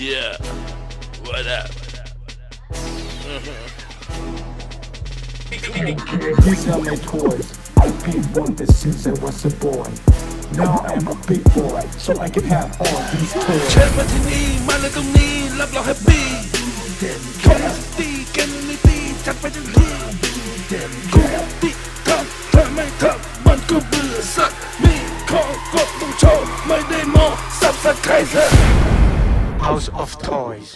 Yeah. What up? These are my toys. I been wanted since I was a boy. Now I'm a big boy, so I can have all these เชิ toys. ญมาที่นี่มาเลยตรงนี้รับรองแฮปปี้คอมมิตี้แกนนิตีจัดไปทันทีกูติทำถ้าไม่ทำมันก็เบื่อสักมีของกดต้องโชว์ไม่ได้โมสับสักใครเถอะ House of Toys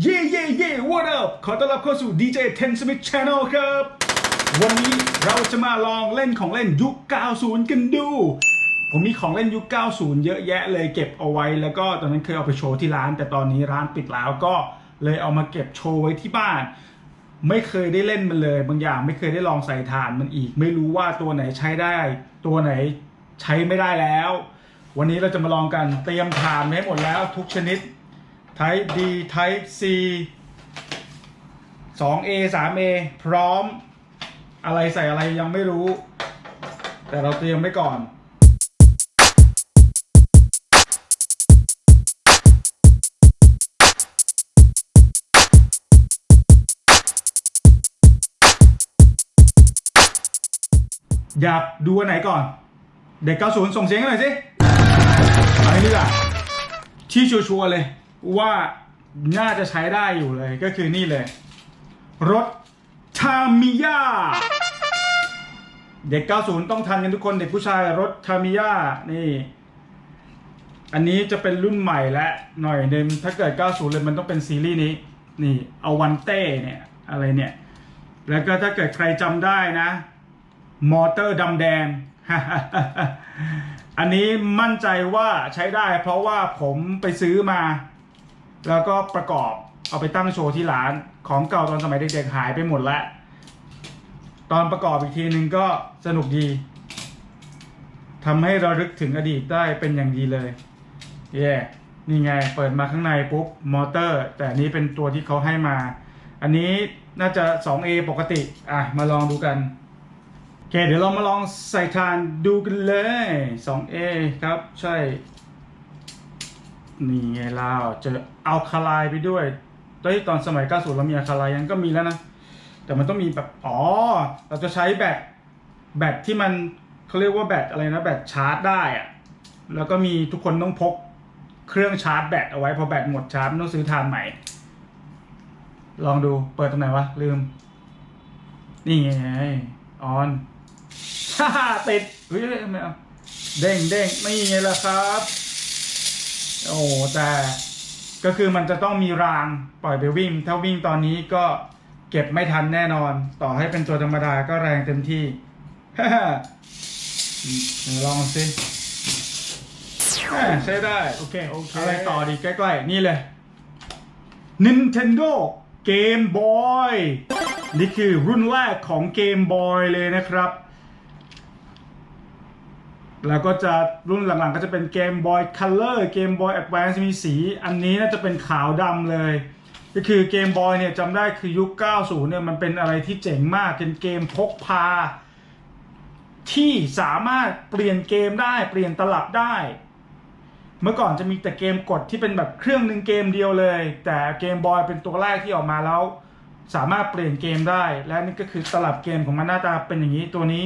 เย่เย่เย่ what up ขอต้อนรับเข้าสู่ DJ Ten Smith Channel ครับ วันนี้เราจะมาลองเล่นของเล่นยุค 90 กันดู ผมมีของเล่นยุค 90 เยอะแยะเลยเก็บเอาไว้ แล้วก็ตอนนั้นเคยเอาไปโชว์ที่ร้าน แต่ตอนนี้ร้านปิดแล้วก็เลยเอามาเก็บโชว์ไว้ที่บ้าน ไม่เคยได้เล่นมันเลย บางอย่างไม่เคยได้ลองใส่ฐานมันอีก ไม่รู้ว่าตัวไหนใช้ได้ ตัวไหนใช้ไม่ได้แล้ว วันนี้เราจะมาลองกันเตรียมฐานไว้ให้หมดแล้วทุกชนิด Type D Type C 2A 3A พร้อม อะไรใส่อะไรยังไม่รู้ แต่เราเตรียมไว้ก่อนอยากดูอันไหนก่อน เด็ก 90 ส่งเสียงกันหน่อยสิ อันนี้ดีกว่าที่ชัวร์ๆเลยว่าน่าจะใช้ได้อยู่เลยก็คือนี่เลย รถทามิยาเด็ก 90 ต้องทันกันทุกคนเด็กผู้ชายรถทามิยานี่ อันนี้จะเป็นรุ่นใหม่และหน่อยเดิมถ้าเกิด 90 เลยมันต้องเป็นซีรีส์นี้ นี่เอาวันเต้เนี่ยอะไรเนี่ย แล้วก็ถ้าเกิดใครจำได้นะ มอเตอร์ดำแดง อันนี้มั่นใจว่าใช้ได้เพราะว่าผมไปซื้อมา แล้วก็ประกอบเอาไปตั้งโชว์ที่ร้านของเก่าตอนสมัยเด็กๆหายไปหมดแล้ว ตอนประกอบอีกทีนึงก็สนุกดีทำให้เราลึกถึงอดีตได้เป็นอย่างดีเลยเย่นี่ไงเปิดมาข้างในปุ๊บมอเตอร์ แต่นี้เป็นตัวที่เขาให้มา อันนี้น่าจะ 2A ปกติ อะ มาลองดูกัน ค เดี๋ยวเรามาลองใส่ทานดูกันเลย 2A ครับ ใช่ นี่ไงเราเจอเอาคาไลายไปด้วยตอนตอนสมัย 90 เรามีอะคาไลายยังก็มีแล้วนะ แต่มันต้องมีแบบ อ๋อ เราจะใช้แบต แบตที่มันเขาเรียกว่าแบตอะไรนะ แบตชาร์จได้อะแล้วก็มีทุกคนต้องพกเครื่องชาร์จแบตเอาไว้ พอแบตหมดชาร์จต้องซื้อทานใหม่ ลองดู เปิดตรงไหนวะ ลืม นี่ไงออน ฮ่าฮ่าติดเฮ้ยไม่เอาเด้งเด้งไม่ไงล่ะครับ โอ้แต่ก็คือมันจะต้องมีรางปล่อยไปวิ่ง ถ้าวิ่งตอนนี้ก็เก็บไม่ทันแน่นอน ต่อให้เป็นตัวธรรมดาก็แรงเต็มที่ฮ่าลองสิใช้ได้ โอเคโอเคอะไรต่อดีใกล้ๆ นี่เลย Nintendo Game Boy นี่คือรุ่นแรกของ Game Boy เลยนะครับ แล้วก็จะรุ่นหลังๆก็จะเป็น Game Boy Color Game Boy Advance มีสี อันนี้น่าจะเป็นขาวดำเลย ก็คือ Game Boy เนี่ยจำได้คือยุค 90 เนี่ยมันเป็นอะไรที่เจ๋งมาก เป็นเกมพกพา ที่สามารถเปลี่ยนเกมได้เปลี่ยนตลับได้ เมื่อก่อนจะมีแต่เกมกดที่เป็นแบบเครื่องหนึ่งเกมเดียวเลย แต่เกมบอยเป็นตัวแรกที่ออกมาแล้ว สามารถเปลี่ยนเกมได้ และนี่ก็คือตลับเกมของมันหน้าตาเป็นอย่างนี้ตัวนี้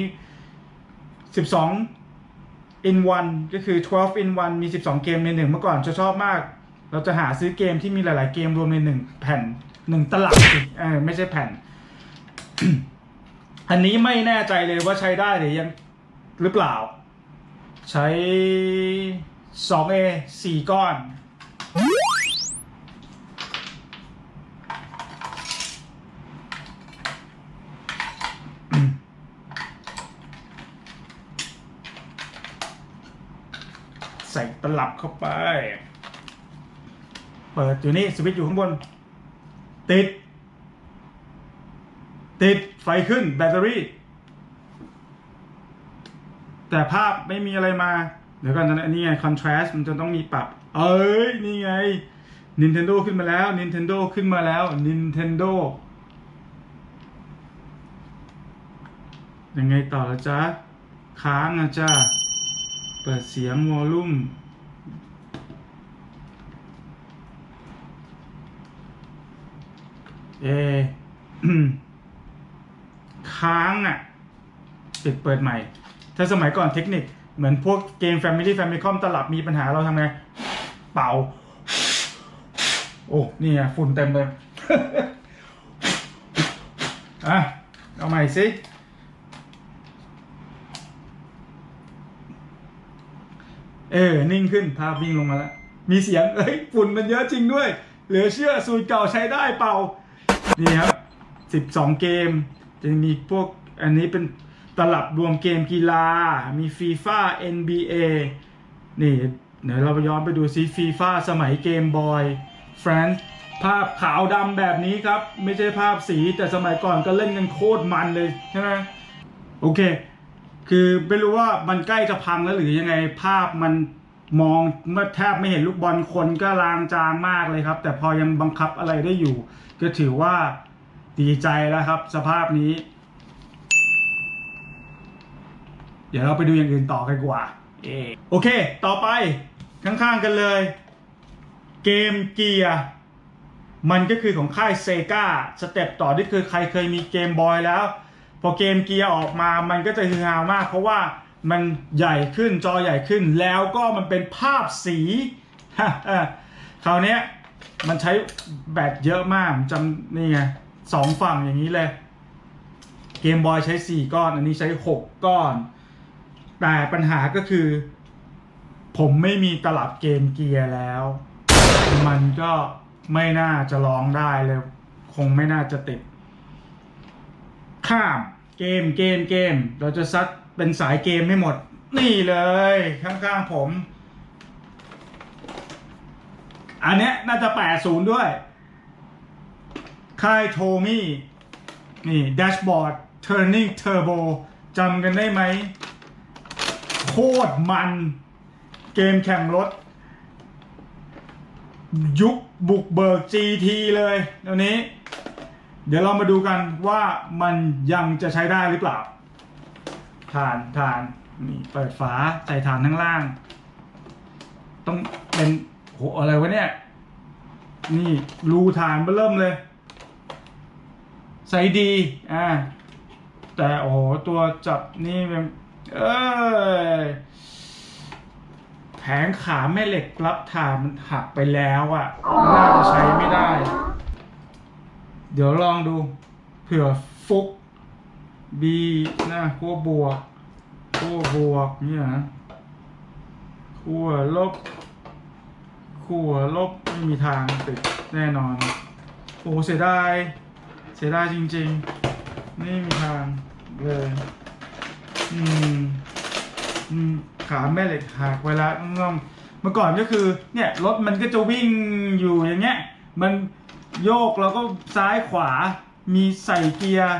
12 in one ก็คือ 12 in one มี 12 เกมในหนึ่งเมื่อก่อนจะชอบมาก เราจะหาซื้อเกมที่มีหลาย ๆ เกมรวมในหนึ่งแผ่นหนึ่งตลับเออไม่ใช่แผ่น อันนี้ไม่แน่ใจเลยว่าใช้ได้หรือยังหรือเปล่า ใช้ 2A 4 ก้อน ใส่ต ลับเข้าไป เปิดอยู่นี่สวิตช์อยู่ข้างบน ติด ติดไฟขึ้นแบตเตอรี่ แต่ภาพไม่มีอะไรมา เดี๋ยวก่อนนะนนี้ไง contrast มันจะต้องมีปรับ เอ้ย นี่ไง Nintendo ขึ้นมาแล้ว Nintendo ขึ้นมาแล้ว Nintendo ยังไงต่อละจ๊ะ ค้างอะจ้าเปิดเสียงวอลลุ่ม เอค้างอะปิดเปิดใหม่ ถ้าสมัยก่อนเทคนิคเหมือนพวกเกม Family Famicom ตลับมีปัญหาเราทำไง เป่า โอ้นี่ไงฝุ่นเต็มเลย อะ เอาใหม่สิ เออ นิ่งขึ้น ภาพวิ่งลงมาแล้ว มีเสียง เอ้ย ฝุ่นมันเยอะจริงด้วย เหลือเชื่อสูตรเก่าใช้ได้เป่า นี่ครับ 12 เกม จะมีพวกอันนี้เป็นตลับรวมเกมกีฬา มีฟีฟ่า NBA นี่เดี๋ยวเราไปย้อนไปดูซิฟีฟ่าสมัยเกมบอยฟรนซ์ภาพขาวดำแบบนี้ครับ ไม่ใช่ภาพสีแต่สมัยก่อนก็เล่นกันโคตรมันเลยใช่ไหมโอเค คือไม่รู้ว่ามันใกล้จะพังแล้วหรือยังไงภาพมัน มองเมื่อแทบไม่เห็นลูกบอลคนก็ลางจางมากเลยครับ แต่พอยังบังคับอะไรได้อยู่ ก็ถือว่าดีใจแล้วครับ สภาพนี้ เดี๋ยวเราไปดูอย่างอื่นต่อกันกว่าโอเค ต่อไปข้างๆกันเลย เกมเกียร์มันก็คือของค่ายเซกาสเต็ปต่อที่คือใครเคยมีเกมบอยแล้ว พอเกมเกียร์ออกมามันก็จะฮือฮามาก เพราะว่า มันใหญ่ขึ้นจอใหญ่ขึ้น แล้วก็มันเป็นภาพสีคราวนี้มันใช้แบตเยอะมากจำนี่ไงสองฝั่งอย่างนี้เลยเกมบอยใช้ 4 ก้อน อันนี้ใช้ 6 ก้อน แต่ปัญหาก็คือ ผมไม่มีตลับเกมเกียร์แล้ว มันก็ไม่น่าจะร้องได้เลย คงไม่น่าจะติด ข้ามเกมเกมเกม เราจะซัด เป็นสายเกมให้หมด นี่เลยข้างๆผม อันเนี้ยน่าจะแปดศูนย์ด้วย ค่ายโทมี่ นี่แดชบอร์ด Turning Turbo จำกันได้ไหม โคตรมัน เกมแข่งรถ ยุคบุกเบิก GT เลยเดี๋ยวนี้ เดี๋ยวเรามาดูกันว่ามันยังจะใช้ได้หรือเปล่า ฐานฐานนี่เปิดฝาใส่ฐานข้างล่าง ต้องเป็นโหอะไรวะเนี่ย นี่รูฐานเบิ่มเลย ใส่ดีอ่าแต่โอ้โหตัวจับนี่เป็นเอ้ยแผงขาแม่เหล็กรับฐานมันหักไปแล้วอะ่ะน่าจะใช้ไม่ได้ เดี๋ยวลองดู เผื่อฟุก B นะขั้วบวกขั้วบวกเนี่ยนะขั้วลบขั้วลบไม่มีทางติดแน่นอน โอ้เสียดายเสียดายจริงๆไม่มีทางเลย อืมอืมขาแม่เหล็กหักเวลาง่อมเมื่อก่อนก็คือ เนี่ยรถมันก็จะวิ่งอยู่อย่างเงี้ย มันโยกแล้วก็ซ้ายขวา มีใส่เกียร์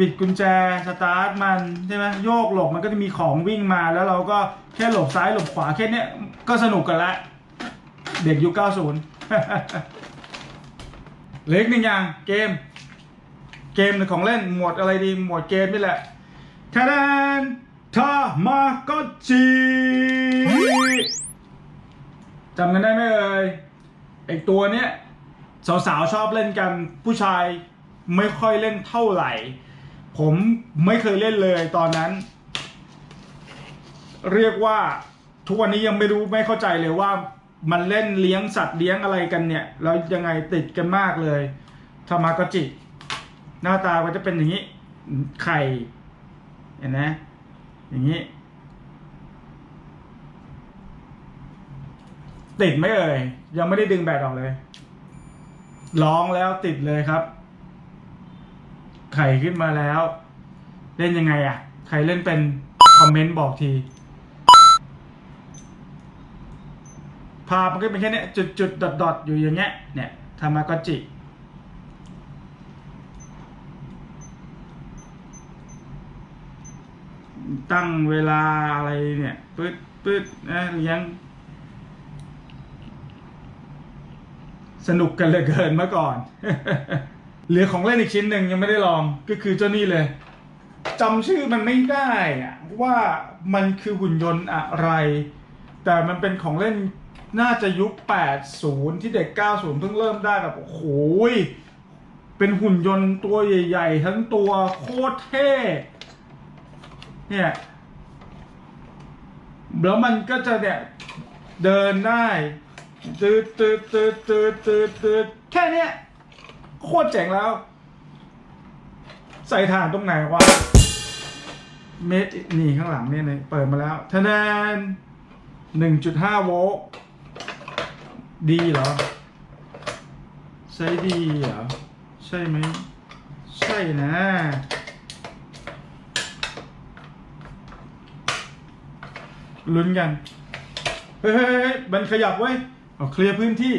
บิดกุญแจสตาร์ทมันใช่ไหมโยกหลบมันก็จะมีของวิ่งมาแล้วเราก็แค่หลบซ้ายหลบขวาแค่เนี้ยก็สนุกกันละ เด็กยุค90 เล็กหนึ่งอย่างเกม เกมของเล่นหมวดอะไรดีหมวดเกมนี่แหละทาดนทามากอจิจำกันได้ไหมเอ่ยไอตัวเนี้ยสาวๆชอบเล่นกันผู้ชายไม่ค่อยเล่นเท่าไหร่ ผมไม่เคยเล่นเลยตอนนั้น เรียกว่าทุกวันนี้ยังไม่รู้ไม่เข้าใจเลยว่ามันเล่นเลี้ยงสัตว์เลี้ยงอะไรกันเนี่ยแล้วยังไงติดกันมากเลยทามากจิ หน้าตาก็จะเป็นอย่างนี้ ไข่เห็นไหมอย่างนี้ ติดไหมเอ่ยยังไม่ได้ดึงแบตออกเลย ร้องแล้วติดเลยครับ ไข่ขึ้นมาแล้ว เล่นยังไงอะ่ะ ใครเล่นเป็นคอมเมนต์บอกทีภาพมันก็เป็นแค่เนี้ยจุดจุดดอทดอทอยู่อย่างเงี้ยเนี่ยทามากจิ ตั้งเวลาอะไรเนี่ยปึ๊ดปึ๊ดนะเลี้ยง สนุกกันเหลือเกินเมื่อก่อน เหลือของเล่นอีกชิ้นหนึ่งยังไม่ได้ลองก็คือเจ้านี่เลยจำชื่อมันไม่ได้อะว่ามันคือหุ่นยนต์อะไร แต่มันเป็นของเล่นน่าจะยุค 80 ที่เด็ก 90 เพิ่งเริ่มได้แบบโอ้โหยเป็นหุ่นยนต์ตัวใหญ่ ๆ ทั้งตัวโคตรเท่เนี่ยแล้วมันก็จะเนี่ยเดินได้ตืดตืดตืดตืดตืดตืดแค่เนี้ย โคตรเจ๋งแล้ว ใส่ถ่านตรงไหนวะเมตรนี่ข้างหลังเนี่ยเปิดมาแล้วทะแนนหนึ่งจุดห้าโวลต์ดีเหรอ ใช้ดีเหรอ ใช่ไหม ใช่นะลุ้นกัน เฮ้ยเฮ้ยเฮ้ยมันขยับไว้เอาเคลียร์พื้นที่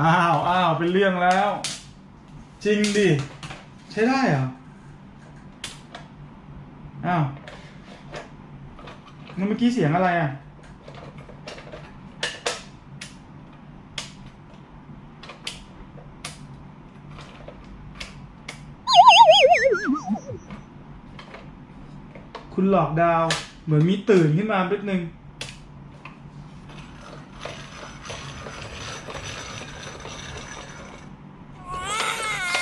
อ้าวอ้าวเป็นเรื่องแล้ว จริงดิ ใช้ได้เหรอ อ้าวแล้วเมื่อกี้เสียงอะไรอะ คุณหลอกดาว เหมือนมีตื่นขึ้นมานิดนึง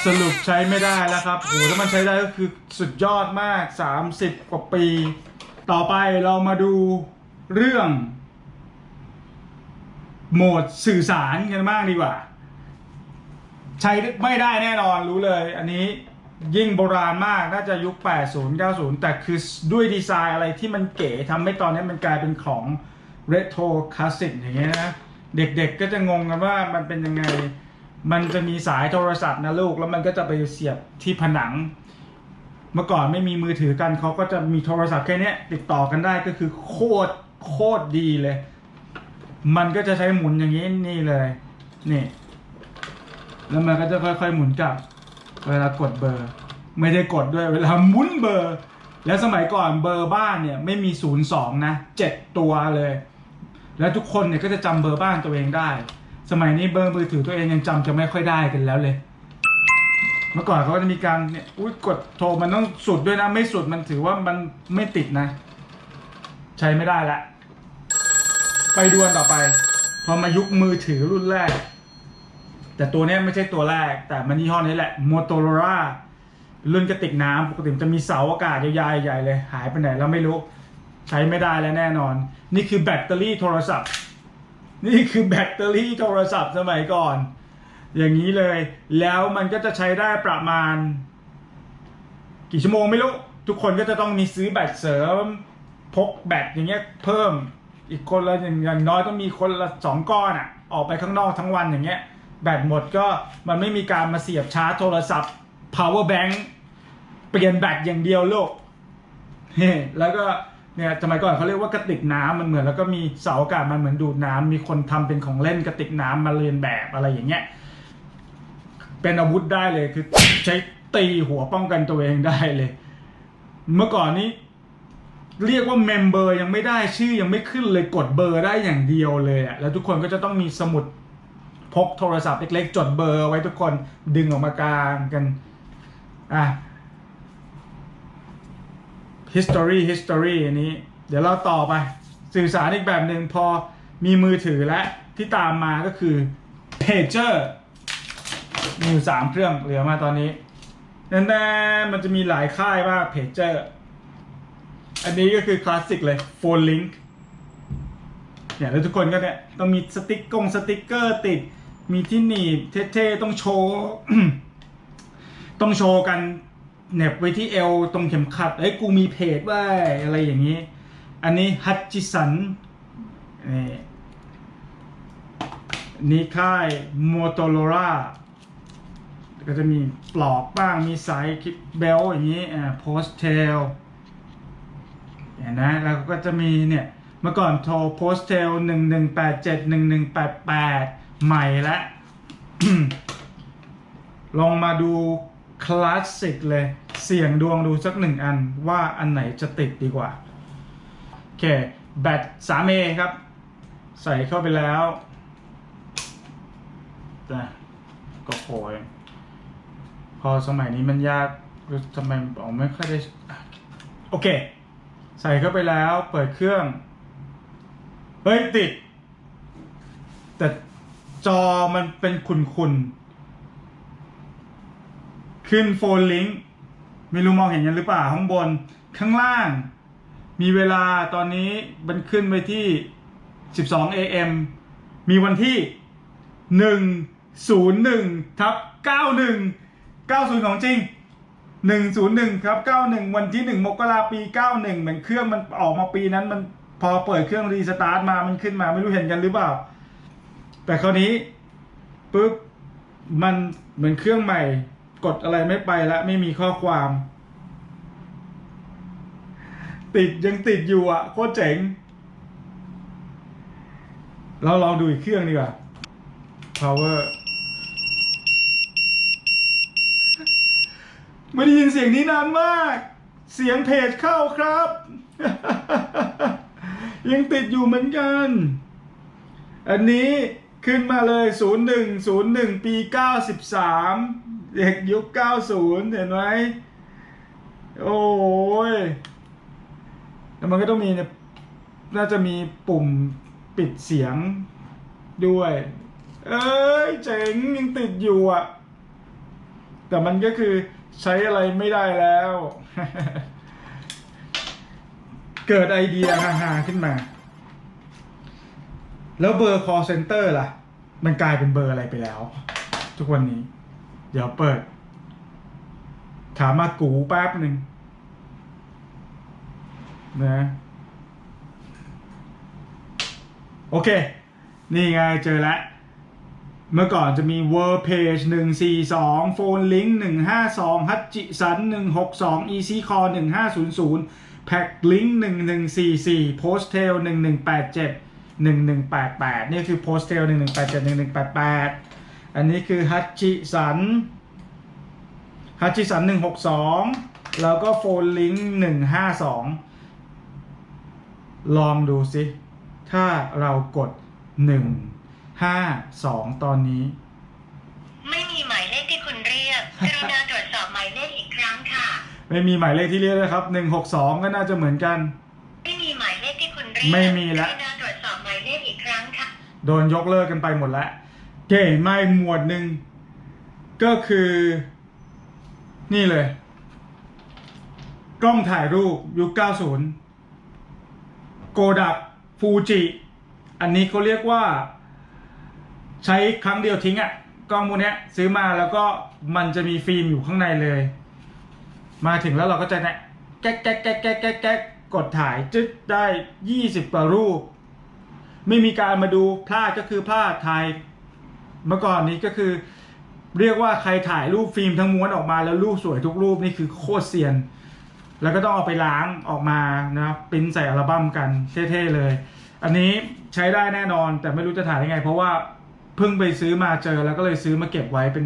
สรุปใช้ไม่ได้แล้วครับโหถ้ามันใช้ได้ก็คือสุดยอดมาก 30 กว่าปี ต่อไปเรามาดูเรื่อง โหมดสื่อสารกันบ้างดีกว่า ใช้ไม่ได้แน่นอนรู้เลย อันนี้ยิ่งโบราณมากน่าจะยุค 80 90 แต่คือด้วยดีไซน์อะไรที่มันเก๋ทำให้ตอนนี้มันกลายเป็นของเรโทรคลาสสิกอย่างเงี้ยนะ เด็กๆก็จะงงกันว่ามันเป็นยังไง มันจะมีสายโทรศัพท์นะลูก แล้วมันก็จะไปเสียบที่ผนัง เมื่อก่อนไม่มีมือถือกันเขาก็จะมีโทรศัพท์แค่นี้ติดต่อกันได้ก็คือโคตรโคตรดีเลย มันก็จะใช้หมุนอย่างนี้นี่เลยนี่แล้วมันก็จะค่อยๆหมุนกลับ เวลากดเบอร์ ไม่ได้กดด้วยเวลาหมุนเบอร์ แล้วสมัยก่อนเบอร์บ้านเนี่ยไม่มีศูนย์สองนะเจ็ดตัวเลย แล้วทุกคนเนี่ยก็จะจำเบอร์บ้านตัวเองได้ สมัยนี้เบอร์มือถือตัวเองยังจำจะไม่ค่อยได้กันแล้วเลย เมื่อก่อนเขาก็จะมีการเนี่ยอุ้ยกดโทรมันต้องสุดด้วยนะ ไม่สุดมันถือว่ามันไม่ติดนะ ใช้ไม่ได้ละ ไปดวนต่อไป พอมายุคมือถือรุ่นแรก แต่ตัวนี้ไม่ใช่ตัวแรก แต่มันยี่ห้อนี้แหละ Motorola รุ่นกระติกน้ำปกติจะมีเสาอากาศยาวๆใหญ่ๆเลย หายไปไหนแล้วไม่รู้ ใช้ไม่ได้แล้วแน่นอน นี่คือแบตเตอรี่โทรศัพท์ นี่คือแบตเตอรี่โทรศัพท์สมัยก่อน อย่างนี้เลย แล้วมันก็จะใช้ได้ประมาณ กี่ชั่วโมงไม่รู้ ทุกคนก็จะต้องมีซื้อแบตเสริม พกแบตอย่างเงี้ยเพิ่มอีกคนละอย่างน้อยต้องมีคนละสองก้อนอะออกไปข้างนอกทั้งวันอย่างเงี้ย แบตหมดก็มันไม่มีการมาเสียบชาร์จโทรศัพท์ power bank เปลี่ยนแบตอย่างเดียวโลกแล้วก็ เนี่ยสมัยก่อนเขาเรียกว่ากระติกน้ำมันเหมือนแล้วก็มีเสาอากาศมันเหมือนดูดน้ำมีคนทำเป็นของเล่นกระติกน้ำมาเรียนแบบอะไรอย่างเงี้ยเป็นอาวุธได้เลยคือใช้ตีหัวป้องกันตัวเองได้เลย เมื่อก่อนนี้ เรียกว่าเมมเบอร์ยังไม่ได้ชื่อยังไม่ขึ้นเลยกดเบอร์ได้อย่างเดียวเลยอะแล้วทุกคนก็จะต้องมีสมุดพกโทรศัพท์เล็กๆ จดเบอร์ไว้ทุกคนดึงออกมากลางกันอะ history history อันนี้ เดี๋ยวเราต่อไป สื่อสารอีกแบบหนึ่งพอมีมือถือและที่ตามมาก็คือ pager มีอยู่สามเครื่องเหลือมาตอนนี้นั่นแน่มันจะมีหลายค่ายมาก pager อันนี้ก็คือคลาสสิกเลย phone link เนี่ยแล้วทุกคนก็เนี่ยต้องมีสติ๊กกงสติ๊กเกอร์ติด มีที่หนีบเท่ๆต้องโชว์ ต้องโชว์กัน เน็บไว้ที่เอวตรงเข็มขัดเอ้ยกูมีเพจไว้ยอะไรอย่างนี้ อันนี้ฮัตจิสันนี่นี่ค่ายโมโตโรล่าก็จะมีปลอกบ้างมีสายคลิปเบลอย่างนี้อ่าโพสเทลเห็นนะแล้วก็จะมีเนี่ย เมื่อก่อนโทรโพสเทลหนึ่งหนึ่งแปดเจ็ดหนึ่งหนึ่งแปดแปดใหม่แล้วลองมาดู ลาสสิกเลย เสี่ยงดวงดูสักหนึ่งอันว่าอันไหนจะติดดีกว่า โอเค แบต 3A ครับ ใส่เข้าไปแล้วแต่ก็โอยพอสมัยนี้มันยากทำไมบอกไม่ค่อยได้ โอเค ใส่เข้าไปแล้วเปิดเครื่อง เฮ้ย ติด แต่จอมันเป็นขุนๆ ขึ้นโฟนลิงก์ไม่รู้มองเห็นกันหรือเปล่าข้างบนข้างล่าง มีเวลาตอนนี้มันขึ้นไปที่ 12 AM มีวันที่ 101ทับ91 90 ของจริง 101ครับ91 วันที่ 1 มกราปี 91 เหมือนเครื่องมันออกมาปีนั้นมันพอเปิดเครื่องรีสตาร์ทมามันขึ้นมาไม่รู้เห็นกันหรือเปล่า แต่คราวนี้ปุ๊บมันเหมือนเครื่องใหม่ กดอะไรไม่ไปแล้วไม่มีข้อความ ติดยังติดอยู่อะ โคตรเจ๋ง เราลองดูอีกเครื่องดีกว่า power ไม่ได้ยินเสียงนี้นานมาก เสียงเพจเข้าครับ ยังติดอยู่เหมือนกัน อันนี้ขึ้นมาเลย 01 01 ปี 93 เด็กยุค 90 เห็นไหมโอ้ยแล้วมันก็ต้องมีเนี่ยน่าจะมีปุ่มปิดเสียงด้วย เอ้ยเจ๋งยังติดอยู่อะ แต่มันก็คือใช้อะไรไม่ได้แล้ว เกิดไอเดียฮาๆขึ้นมา แล้วเบอร์ call center ล่ะ มันกลายเป็นเบอร์อะไรไปแล้ว ทุกวันนี้ เดี๋ยวเปิดถามมากูแป๊บหนึ่งนะ โอเค นี่ไงเจอแล้ว เมื่อก่อนจะมี World Page 142 Phone Link 152ฮัตจิสัน162 Easy Call 1500 Pack Link 1144 Postel 1187 1188 นี่คือ Postel 1187 1188 อันนี้คือฮัตจิสันฮัตจิสัน162แล้วก็ Phone Link 152ลองดูสิ ถ้าเรากด1 5 2ตอนนี้ ไม่มีหมายเลขที่คุณเรียกกรุณาตรวจสอบหมายเลขอีกครั้งค่ะ ไม่มีหมายเลขที่เรียกเลยครับ162ก็น่าจะเหมือนกัน ไม่มีหมายเลขที่คุณเรียกไม่มีละกรุณาตรวจสอบหมายเลขอีกครั้งค่ะ โดนยกเลิกกันไปหมดแล้วโอ เคมาอีกหมวดหนึ่งก็คือ นี่เลย กล้องถ่ายรูปยุค 90 โกดักฟูจิอันนี้เขาเรียกว่า ใช้ครั้งเดียวทิ้งอะ่ะกล้องพวกเนี้ยซื้อมาแล้วก็มันจะมีฟิล์มอยู่ข้างในเลย มาถึงแล้วเราก็จะเนี่ยแก๊กแก๊กแก๊กแก๊กแก๊กแก๊กกดถ่ายจึ๊ดได้ 20กว่ารูป ไม่มีการมาดูพลาดก็คือพลาดถ่าย เมื่อก่อนนี้ก็คือ เรียกว่าใครถ่ายรูปฟิล์มทั้งม้วนออกมาแล้วรูปสวยทุกรูปนี่คือโคตรเซียน แล้วก็ต้องเอาไปล้างออกมานะปริ้นใส่อัลบั้มกันเท่ๆเลย อันนี้ใช้ได้แน่นอนแต่ไม่รู้จะถ่ายยังไง เพราะว่าเพิ่งไปซื้อมาเจอแล้วก็เลยซื้อมาเก็บไว้เป็น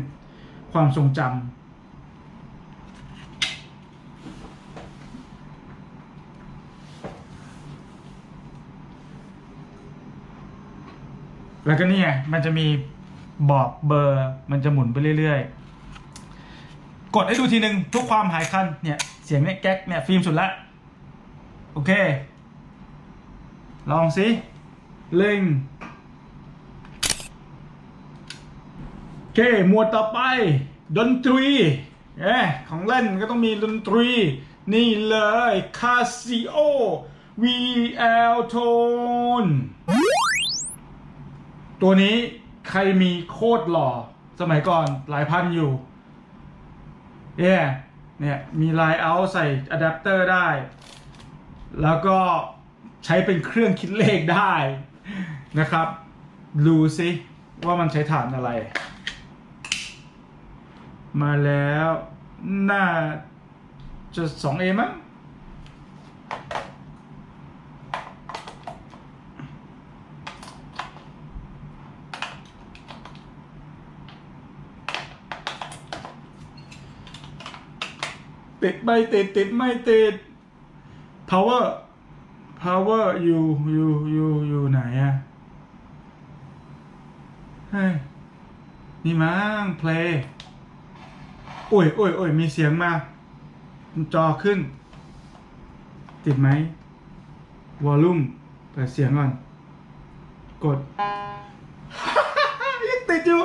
ความทรงจำแล้วก็นี่ไงมันจะมี บอกเบอร์มันจะหมุนไปเรื่อยๆ กดให้ดูทีหนึ่งทุกความหายคันเนี่ยเสียงเนี่ยแก๊กเนี่ยฟิล์มสุดละ โอเค ลองสิเล่งโอเคหมวดต่อไป ดนตรีเอ๊ของเล่นก็ต้องมีดนตรี นี่เลย Casio VL Tone ตัวนี้ ใครมีโคตรหล่อ สมัยก่อนหลายพันอยู่เย่ยเนี่ยมีไลน์เอาใส่อะแดปเตอร์ได้ แล้วก็ใช้เป็นเครื่องคิดเลขได้นะครับดูสิว่ามันใช้ฐานอะไร มาแล้ว น่าจะ 2A มั้ง ติดไม่ติดติดไม่ติด power power อยู่อยู่อยู่อยู่ไหนอะเฮ้ยนี่มั้ง play โอ้ยโอ้ยโอ้ยมีเสียงมา จอขึ้น ติดไหม volume เปิดเสียงก่อน กดเย้ติดอยู่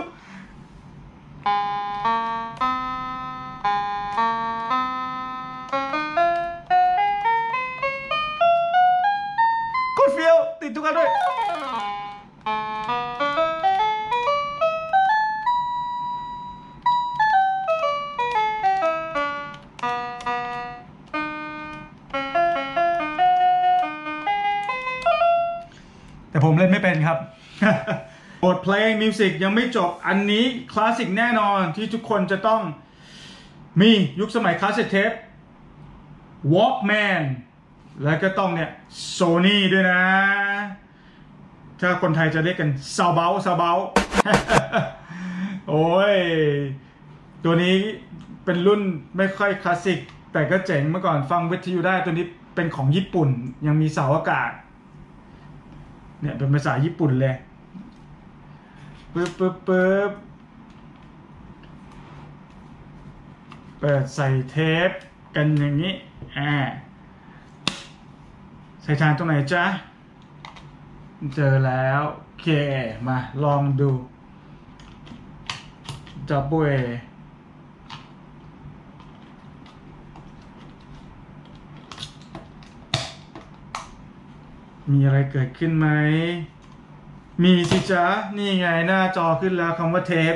ลงมิวสิกยังไม่จบอันนี้คลาสสิกแน่นอนที่ทุกคนจะต้องมียุคสมัยคลาสสิกเทป Walkman แล้วก็ต้องเนี่ย Sony ด้วยนะ ถ้าคนไทยจะเรียกกันซาเบาซาเบาโอ้ย ตัวนี้เป็นรุ่นไม่ค่อยคลาสสิก แต่ก็เจ๋งเมื่อก่อนฟังวิทยุได้ตัวนี้เป็นของญี่ปุ่นยังมีเสาอากาศเนี่ยเป็นภาษาญี่ปุ่นเลย ปึ๊บปึ๊บปึ๊บเปิดใส่เทปกันอย่างนี้อ่าใส่ทานตรงไหนจ๊ะ เจอแล้วโอเคมาลองดูจับเวมีอะไรเกิดขึ้นไหม มีสิจ๊ะ นี่ไงหน้าจอขึ้นแล้วคำว่าเทป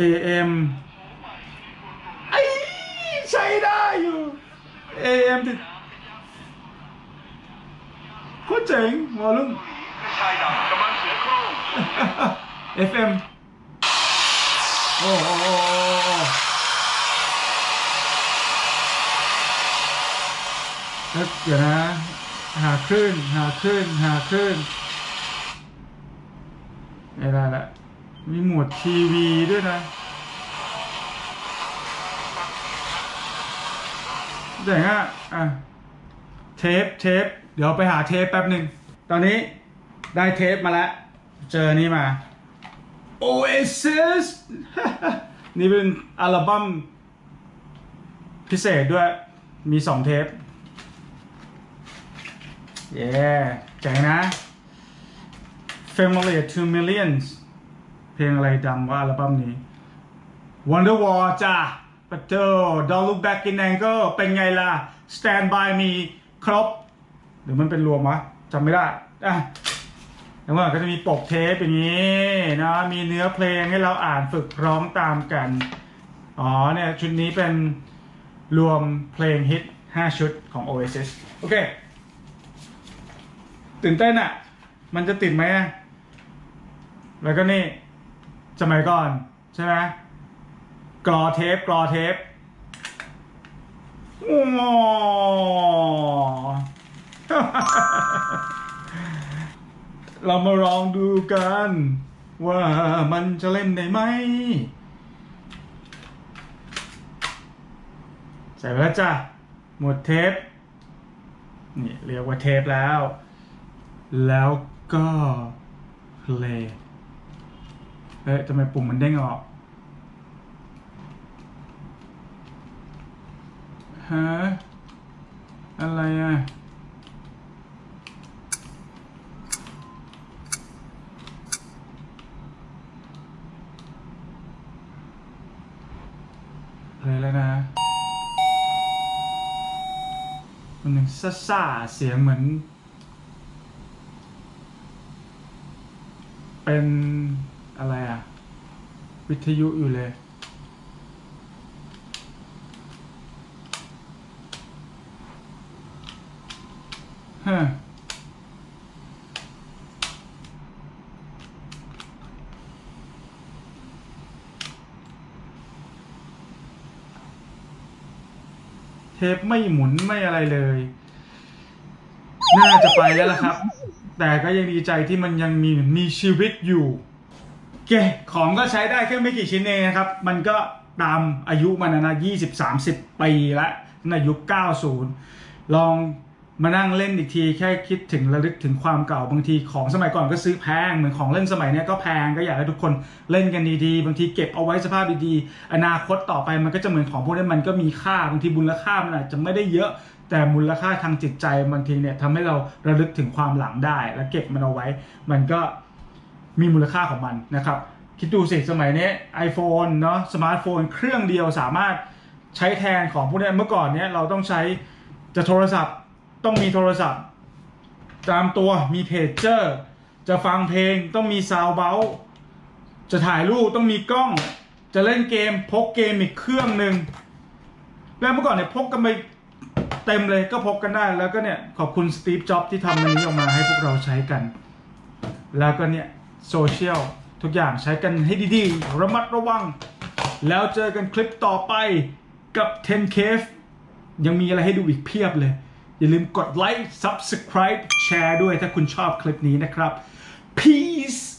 AM ไอ้ใช้ได้อยู่ AM ติดโคตรเจ๋งวอลลุ่มชายดำกำลังเสือโคร่ง FM โอ้โอ้โอ้โอ้ แล้วเดี๋ยวนะ หาคลื่น หาคลื่น หาคลื่นไม่ได้ละ มีหมวดทีวีด้วยนะเจ๋งอะอะ เทป เทป เดี๋ยวไปหาเทปแป๊บหนึ่ง ตอนนี้ได้เทปมาแล้ว เจอนี่มา Oasis นี่เป็นอัลบั้มพิเศษด้วย มีสองเทป เย้เจ๋งนะ Familiar to Millions เพลงอะไรดังว่าอัลบั้มนี้ Wonderwall จ้ะปะเจอ Don't Look Back in Anger เป็นไงล่ะ Stand by Me ครบ หรือมันเป็นรวมวะจำไม่ได้อะแล้วก็ก็จะมีปกเทปอย่างนี้นะมีเนื้อเพลงให้เราอ่านฝึกร้องตามกัน อ๋อเนี่ย ชุดนี้เป็นรวมเพลงฮิต 5 ชุดของ Oasis โอเค ตื่นเต้นอะ่ะ มันจะติดไหมอะแล้วก็นี่สมัยก่อนใช่ไหมกรอเทปกรอเทปโอ้เรามาลองดูกัน ว่ามันจะเล่นได้ไหม ใส่ไปแล้วจ้ะ หมดเทป นี่เรียกว่าเทปแล้ว แล้วก็เพลงเอ๊ะทำไมปุ่มมันเด้งออกฮะอะไรอะอะไรแล้วนะ มันหนึ่งซ่าๆเสียงเหมือน เป็นอะไรอะวิทยุอยู่เลย ฮะเทปไม่หมุนไม่อะไรเลย น่าจะไปแล้วล่ะครับ แต่ก็ยังดีใจที่มันยังมีมีชีวิตอยู่โอเคของก็ใช้ได้แค่ไม่กี่ชิ้นเองนะครับ มันก็ตามอายุมันนะนะ20 30ปีละในยุค90ลองมานั่งเล่นอีกทีแค่คิดถึงระลึกถึงความเก่าบางทีของสมัยก่อนก็ซื้อแพง เหมือนของเล่นสมัยนี้ก็แพงก็อยากให้ทุกคนเล่นกันดีๆ บางทีเก็บเอาไว้สภาพดีๆ อนาคตต่อไปมันก็จะเหมือนของพวกนี้มันก็มีค่าบางทีมูลค่ามันอาจจะไม่ได้เยอะ แต่มูลค่าทางจิตใจบางทีเนี่ยทำให้เราระลึกถึงความหลังได้ และเก็บมันเอาไว้ มันก็มีมูลค่าของมันนะครับ คิดดูสิสมัยนี้ iPhone เนาะสมาร์ทโฟนเครื่องเดียวสามารถใช้แทนของพวกนี้เมื่อก่อนเนี้ยเราต้องใช้จะโทรศัพท์ต้องมีโทรศัพท์ ตามตัวมีเพจเจอร์จะฟังเพลงต้องมีซาวเบลจะถ่ายรูปต้องมีกล้อง จะเล่นเกมพกเกมอีกเครื่องหนึ่งแล้วเมื่อก่อนเนี่ยพกกันไป เต็มเลยก็พกกันได้ แล้วก็เนี่ยขอบคุณสตีฟจ็อบที่ทำอันนี้ออกมาให้พวกเราใช้กัน แล้วก็เนี่ยโซเชียลทุกอย่างใช้กันให้ดีๆ ระมัดระวัง แล้วเจอกันคลิปต่อไปกับ 10 Cave ยังมีอะไรให้ดูอีกเพียบเลย อย่าลืมกดไลค์ Subscribe แชร์ด้วยถ้าคุณชอบคลิปนี้นะครับ Peace